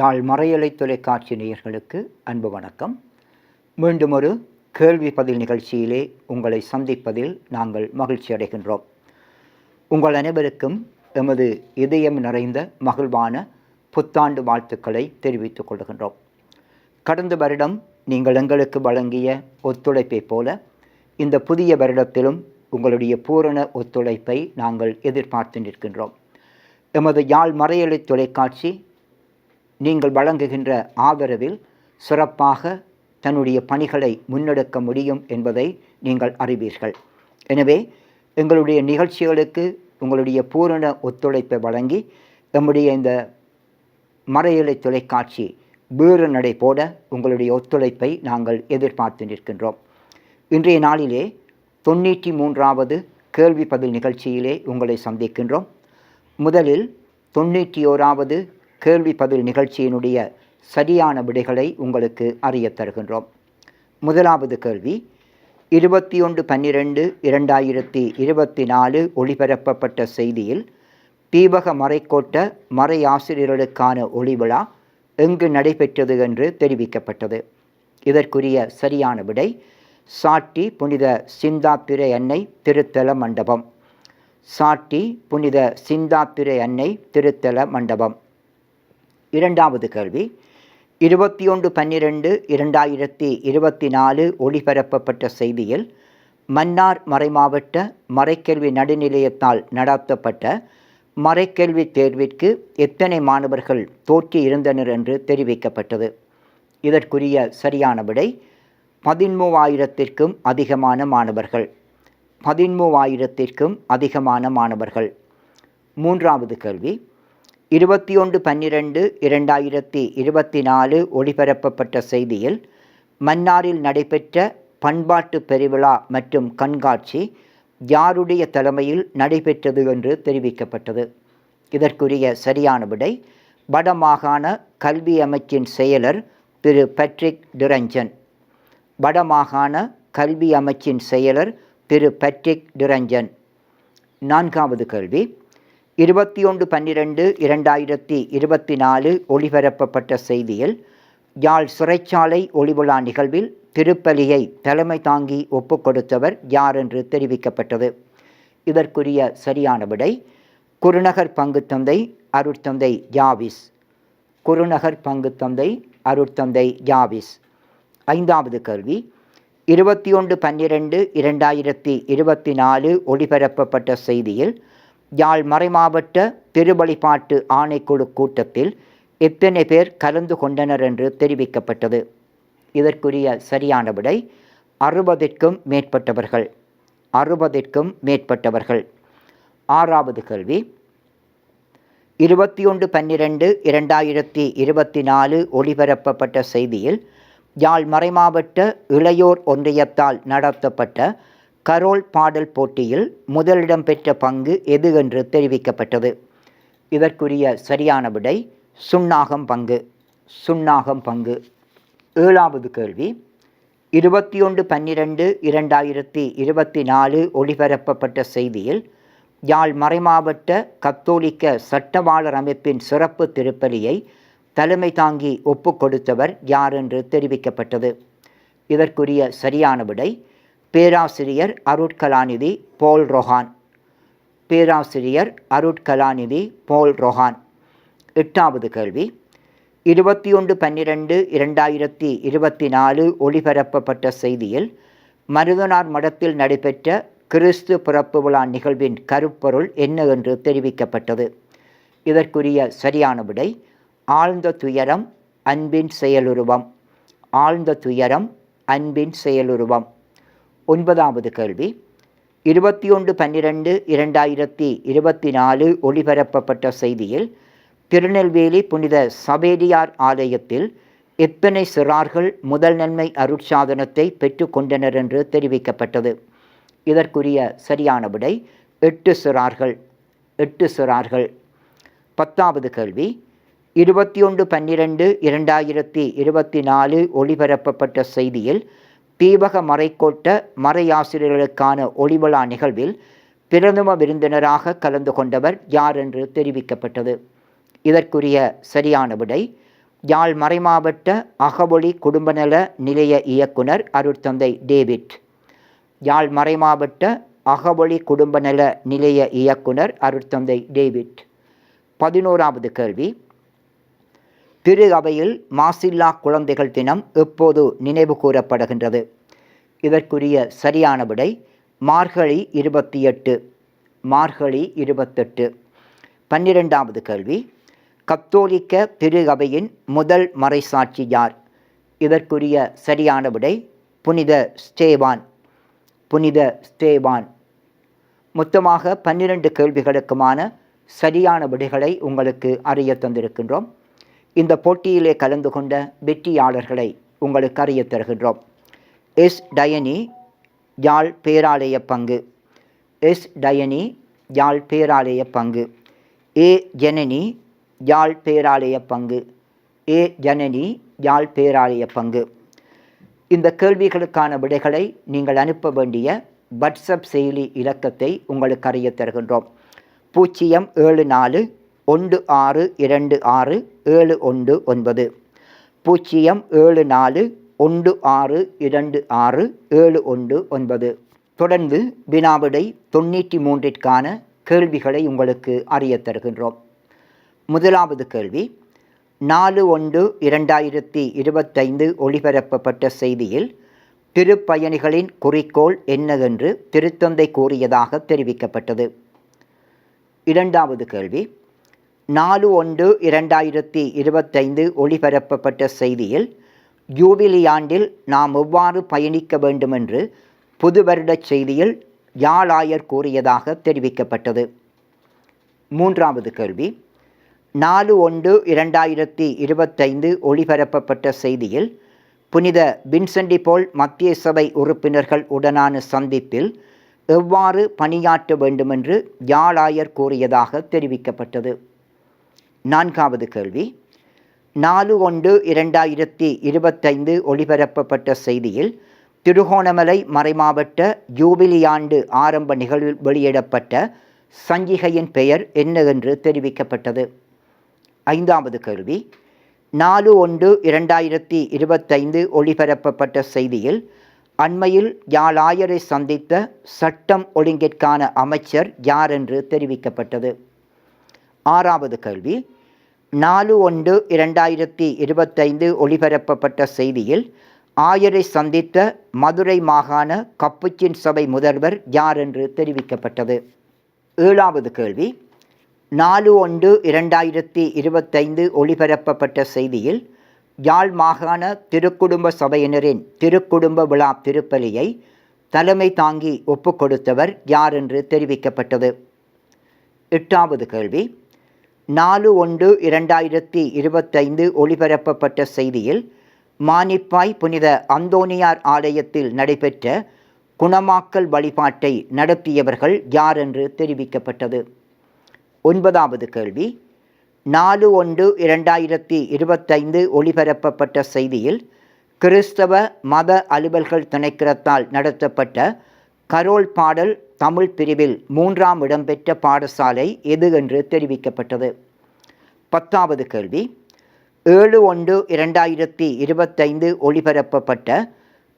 யாழ் மறையலை தொலைக்காட்சி நேயர்களுக்கு அன்பு வணக்கம். மீண்டும் ஒரு கேள்வி பதில் நிகழ்ச்சியிலே உங்களை சந்திப்பதில் நாங்கள் மகிழ்ச்சி அடைகின்றோம். உங்கள் அனைவருக்கும் எமது இதயம் நிறைந்த மகிழ்வான புத்தாண்டு வாழ்த்துக்களை தெரிவித்துக் கொள்கின்றோம். கடந்த வருடம் நீங்கள் எங்களுக்கு வழங்கிய ஒத்துழைப்பைப் போல இந்த புதிய வருடத்திலும் உங்களுடைய பூரண ஒத்துழைப்பை நாங்கள் எதிர்பார்த்து நிற்கின்றோம். எமது யாழ் மறையலை தொலைக்காட்சி நீங்கள் வழங்குகின்ற ஆதரவில் சிறப்பாக தன்னுடைய பணிகளை முன்னெடுக்க முடியும் என்பதை நீங்கள் அறிவீர்கள். எனவே எங்களுடைய நிகழ்ச்சிகளுக்கு உங்களுடைய பூரண ஒத்துழைப்பை வழங்கி நம்முடைய இந்த மறையலை தொலைக்காட்சி வேறு நடை போட உங்களுடைய ஒத்துழைப்பை நாங்கள் எதிர்பார்த்து நிற்கின்றோம். இன்றைய நாளிலே தொண்ணூற்றி மூன்றாவது கேள்வி பதில் நிகழ்ச்சியிலே உங்களை சந்திக்கின்றோம். முதலில் தொண்ணூற்றி ஓராவது கேள்வி பதில் நிகழ்ச்சியினுடைய சரியான விடைகளை உங்களுக்கு அறிய தருகின்றோம். முதலாவது கேள்வி இருபத்தி ஒன்று பன்னிரெண்டு இரண்டாயிரத்தி இருபத்தி நாலு ஒளிபரப்பப்பட்ட செய்தியில் தீபக மறைக்கோட்ட மறை ஆசிரியர்களுக்கான ஒளிவிழா எங்கு நடைபெற்றது என்று தெரிவிக்கப்பட்டது. இதற்குரிய சரியான விடை சாட்டி புனித சிந்தாத்திரை அன்னை திருத்தல மண்டபம். சாட்டி புனித சிந்தாப்பிரை அன்னை திருத்தல மண்டபம். இரண்டாவது கேள்வி. இருபத்தி ஒன்று பன்னிரெண்டு இரண்டாயிரத்தி இருபத்தி நாலு ஒளிபரப்பப்பட்ட செய்தியில் மன்னார் மறைமாவட்ட மறைக்கல்வி நடுநிலையத்தால் நடத்தப்பட்ட மறைக்கல்வி தேர்விற்கு எத்தனை மாணவர்கள் தோற்றி இருந்தனர் என்று தெரிவிக்கப்பட்டது. இதற்குரிய சரியான விடை பதிமூவாயிரத்திற்கும் அதிகமான மாணவர்கள். பதிமூவாயிரத்திற்கும் அதிகமான மாணவர்கள். மூன்றாவது கேள்வி இருபத்தி ஒன்று பன்னிரெண்டு இரண்டாயிரத்தி இருபத்தி நாலு ஒளிபரப்பப்பட்ட செய்தியில் மன்னாரில் நடைபெற்ற பண்பாட்டு பெருவிழா மற்றும் கண்காட்சி யாருடைய தலைமையில் நடைபெற்றது என்று தெரிவிக்கப்பட்டது. இதற்குரிய சரியான விடை வடமாகாண கல்வி அமைச்சின் செயலர் திரு பட்ரிக் டிரஞ்சன். வடமாகாண கல்வி அமைச்சின் செயலர் திரு பட்ரிக் டிரஞ்சன். நான்காவது கேள்வி இருபத்தி ஒன்று பன்னிரெண்டு இரண்டாயிரத்தி இருபத்தி நாலு ஒளிபரப்பப்பட்ட செய்தியில் யாழ் சிறைச்சாலை ஒளிவிழா நிகழ்வில் திருப்பலியை தலைமை தாங்கி ஒப்புக்கொடுத்தவர் யார் என்று தெரிவிக்கப்பட்டது. இதற்குரிய சரியான விடை குருநகர் பங்கு தந்தை அருட்தந்தை யாவிஸ். குருநகர் பங்கு தந்தை அருட்தந்தை யாவிஸ். ஐந்தாவது கேள்வி இருபத்தி ஒன்று பன்னிரெண்டு இரண்டாயிரத்தி இருபத்தி நாலு ஒளிபரப்பப்பட்ட செய்தியில் யாழ் மறைமாவட்ட திருவழிபாட்டு ஆணைக்குழு கூட்டத்தில் எத்தனை பேர் கலந்து கொண்டனர் என்று தெரிவிக்கப்பட்டது. இதற்குரிய சரியான விடை அறுபதிற்கும் மேற்பட்டவர்கள். அறுபதிற்கும் மேற்பட்டவர்கள். ஆறாவது கேள்வி. இருபத்தி ஒன்று பன்னிரெண்டு இரண்டாயிரத்தி இருபத்தி நாலு ஒளிபரப்பப்பட்ட செய்தியில் யாழ் மறைமாவட்ட இளையோர் ஒன்றியத்தால் நடத்தப்பட்ட கரோல் பாடல் போட்டியில் முதலிடம் பெற்ற பங்கு எது என்று தெரிவிக்கப்பட்டது. இதற்குரிய சரியான விடை சுண்ணாகம் பங்கு. சுண்ணாகம் பங்கு. ஏழாவது கேள்வி. இருபத்தி ஒன்று பன்னிரெண்டு இரண்டாயிரத்தி இருபத்தி நாலு ஒளிபரப்பப்பட்ட செய்தியில் யாழ் மறைமாவட்ட கத்தோலிக்க சட்டவாளர் அமைப்பின் சிறப்பு திருப்பலியை தலைமை தாங்கி ஒப்புக்கொடுத்தவர் யார் என்று தெரிவிக்கப்பட்டது. இதற்குரிய சரியான விடை பேராசிரியர் அருட்கலாநிதி போல் ரொஹான். பேராசிரியர் அருட்கலாநிதி போல் ரொஹான். எட்டாவது கேள்வி. இருபத்தி ஒன்று பன்னிரெண்டு இரண்டாயிரத்தி இருபத்தி நாலு ஒளிபரப்பப்பட்ட செய்தியில் மருதனார் மடத்தில் நடைபெற்ற கிறிஸ்து பிறப்பு விழா நிகழ்வின் கருப்பொருள் என்ன என்று தெரிவிக்கப்பட்டது. இதற்குரிய சரியான விடை ஆழ்ந்த துயரம் அன்பின் செயலுருவம். ஆழ்ந்த துயரம் அன்பின் செயலுருவம். ஒன்பதாவது கேள்வி. இருபத்தி ஒன்று பன்னிரெண்டு இரண்டாயிரத்தி இருபத்தி நாலு ஒளிபரப்பப்பட்ட செய்தியில் திருநெல்வேலி புனித சபேரியார் ஆலயத்தில் எத்தனை சிறார்கள் முதல் நன்மை அருட்சாதனத்தை பெற்றுக்கொண்டனர் என்று தெரிவிக்கப்பட்டது. இதற்குரிய சரியான விடை எட்டு சிறார்கள். எட்டு சிறார்கள். பத்தாவது கேள்வி. இருபத்தி ஒன்று பன்னிரெண்டு இரண்டாயிரத்தி இருபத்தி நாலு ஒளிபரப்பப்பட்ட செய்தியில் தீபக மறைக்கோட்ட மறையாசிரியர்களுக்கான ஒளிவிழா நிகழ்வில் பிரதம விருந்தினராக கலந்து கொண்டவர் யார் என்று தெரிவிக்கப்பட்டது. இதற்குரிய சரியான விடை யாழ் மறைமாவட்ட அகவொளி குடும்பநல நிலைய இயக்குனர் அருட்தந்தை டேவிட். யாழ் மறைமாவட்ட அகவொளி குடும்பநல நிலைய இயக்குனர் அருட்தந்தை டேவிட். பதினோராவது கேள்வி திரு அவையில் மாசில்லா குழந்தைகள் தினம் எப்போது நினைவு கூறப்படுகின்றது? இதற்குரிய சரியான விடை மார்கழி இருபத்தி எட்டு. மார்கழி இருபத்தெட்டு பன்னிரெண்டாவது கேள்வி. கத்தோலிக்க திரு அவையின் முதல் மறைசாட்சி யார்? இதற்குரிய சரியான விடை புனித ஸ்டேவான். புனித ஸ்டேவான். மொத்தமாக பன்னிரண்டு கேள்விகளுக்குமான சரியான விடைகளை உங்களுக்கு அறிய தந்திருக்கின்றோம். இந்த போட்டியிலே கலந்து கொண்ட வெற்றியாளர்களை உங்களுக்கு அறிய தருகின்றோம். எஸ் டயனி யாழ் பேராலய பங்கு. எஸ் டயனி யாழ் பேராலய பங்கு. ஏ ஜனனி யாழ் பேராலய பங்கு. ஏ ஜனனி யாழ் பேராலய பங்கு. இந்த கேள்விகளுக்கான விடைகளை நீங்கள் அனுப்ப வேண்டிய வாட்ஸ்அப் செயலி இலக்கத்தை உங்களுக்கு அறிய தருகின்றோம். பூஜ்ஜியம் ஏழு நாலு ஒன்று ஆறு இரண்டு ஆறு ஏழு ஒன்று ஒன்பது. பூஜ்ஜியம் ஏழு நாலு ஒன்று ஆறு இரண்டு ஆறு ஏழு ஒன்று ஒன்பது. தொடர்ந்து வினாவிடை தொண்ணூற்றி மூன்றிற்கான கேள்விகளை உங்களுக்கு அறிய தருகின்றோம். முதலாவது கேள்வி நாலு ஒன்று இரண்டாயிரத்தி இருபத்தைந்து ஒளிபரப்பப்பட்ட செய்தியில் திருப்பயணிகளின் குறிக்கோள் என்னவென்று திருத்தந்தை கூறியதாக தெரிவிக்கப்பட்டது. இரண்டாவது கேள்வி நாலு ஒன்று இரண்டாயிரத்தி இருபத்தைந்து ஒளிபரப்பப்பட்ட செய்தியில் ஜூபிலி ஆண்டில் நாம் எவ்வாறு பயணிக்க வேண்டுமென்று புது வருடச் செய்தியில் யாழாயர் கூறியதாக தெரிவிக்கப்பட்டது. மூன்றாவது கேள்வி. நாலு ஒன்று இரண்டாயிரத்தி இருபத்தைந்து ஒளிபரப்பப்பட்ட செய்தியில் புனித வின்சென்டி போல் மத்திய சபை உறுப்பினர்கள் உடனான சந்திப்பில் எவ்வாறு பணியாற்ற வேண்டுமென்று யாழாயர் கூறியதாக தெரிவிக்கப்பட்டது. நான்காவது கேள்வி. நாலு ஒன்று இரண்டாயிரத்தி இருபத்தைந்து ஒளிபரப்பப்பட்ட செய்தியில் திருகோணமலை மறைமாவட்ட ஜூபிலி ஆண்டு ஆரம்ப நிகழ்வில் வெளியிடப்பட்ட சஞ்சிகையின் பெயர் என்ன என்று தெரிவிக்கப்பட்டது? ஐந்தாவது கேள்வி. நாலு ஒன்று இரண்டாயிரத்தி இருபத்தைந்து ஒளிபரப்பப்பட்ட செய்தியில் அண்மையில் யாழாயரை சந்தித்த சட்டம் ஒழுங்கிற்கான அமைச்சர் யார் என்று தெரிவிக்கப்பட்டது? ஆறாவது கேள்வி. நாலு ஒன்று இரண்டாயிரத்தி இருபத்தைந்து ஒளிபரப்பப்பட்ட செய்தியில் ஆயரை சந்தித்த மதுரை மாகாண கப்புச்சின் சபை முதல்வர் யார் என்று தெரிவிக்கப்பட்டது. ஏழாவது கேள்வி. நாலு ஒன்று இரண்டாயிரத்தி இருபத்தைந்து ஒளிபரப்பப்பட்ட செய்தியில் யாழ் மாகாண திருக்குடும்ப சபையினரின் திருக்குடும்ப விழா திருப்பலியை தலைமை தாங்கி ஒப்புக்கொடுத்தவர் யார் என்று தெரிவிக்கப்பட்டது. எட்டாவது கேள்வி. நாலு ஒன்று இரண்டாயிரத்தி இருபத்தைந்து ஒளிபரப்பப்பட்ட செய்தியில் மானிப்பாய் புனித அந்தோனியார் ஆலயத்தில் நடைபெற்ற குணமாக்கல் வழிபாட்டை நடத்தியவர்கள் யார் என்று தெரிவிக்கப்பட்டது? ஒன்பதாவது கேள்வி. நாலு ஒன்று இரண்டாயிரத்தி இருபத்தைந்து ஒளிபரப்பப்பட்ட செய்தியில் கிறிஸ்தவ மத அலுவல்கள் திணைக்கிறத்தால் நடத்தப்பட்ட கரோல் பாடல் தமிழ் பிரிவில் மூன்றாம் இடம்பெற்ற பாடசாலை எது என்று தெரிவிக்கப்பட்டது? பத்தாவது கேள்வி. ஏழு ஒன்று இரண்டாயிரத்தி இருபத்தைந்து ஒளிபரப்பப்பட்ட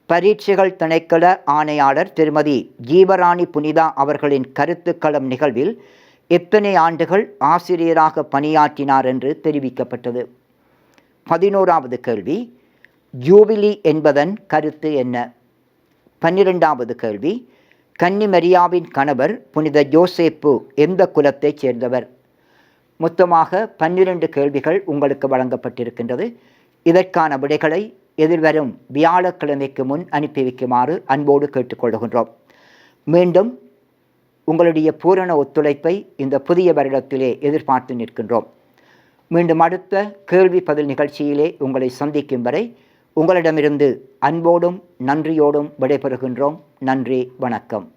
பரீட்சைகள் திணைக்கள ஆணையாளர் திருமதி ஜீவராணி புனிதா அவர்களின் கருத்துக்களம் நிகழ்வில் எத்தனை ஆண்டுகள் ஆசிரியராக பணியாற்றினார் என்று தெரிவிக்கப்பட்டது? பதினோராவது கேள்வி. ஜூபிலி என்பதன் கருத்து என்ன? பன்னிரெண்டாவது கேள்வி. கன்னிமரியாவின் கணவர் புனித ஜோசேப்பு எந்த குலத்தைச் சேர்ந்தவர்? மொத்தமாக பன்னிரண்டு கேள்விகள் உங்களுக்கு வழங்கப்பட்டிருக்கின்றது. இதற்கான விடைகளை எதிர்வரும் வியாழக்கிழமைக்கு முன் அனுப்பி வைக்குமாறு அன்போடு கேட்டுக்கொள்கின்றோம். மீண்டும் உங்களுடைய பூரண ஒத்துழைப்பை இந்த புதிய வருடத்திலே எதிர்பார்த்து நிற்கின்றோம். மீண்டும் அடுத்த கேள்வி பதில் நிகழ்ச்சியிலே உங்களை சந்திக்கும் வரை உங்களிடமிருந்து அன்போடும் நன்றியோடும் விடைபெறுகின்றோம். நன்றி வணக்கம்.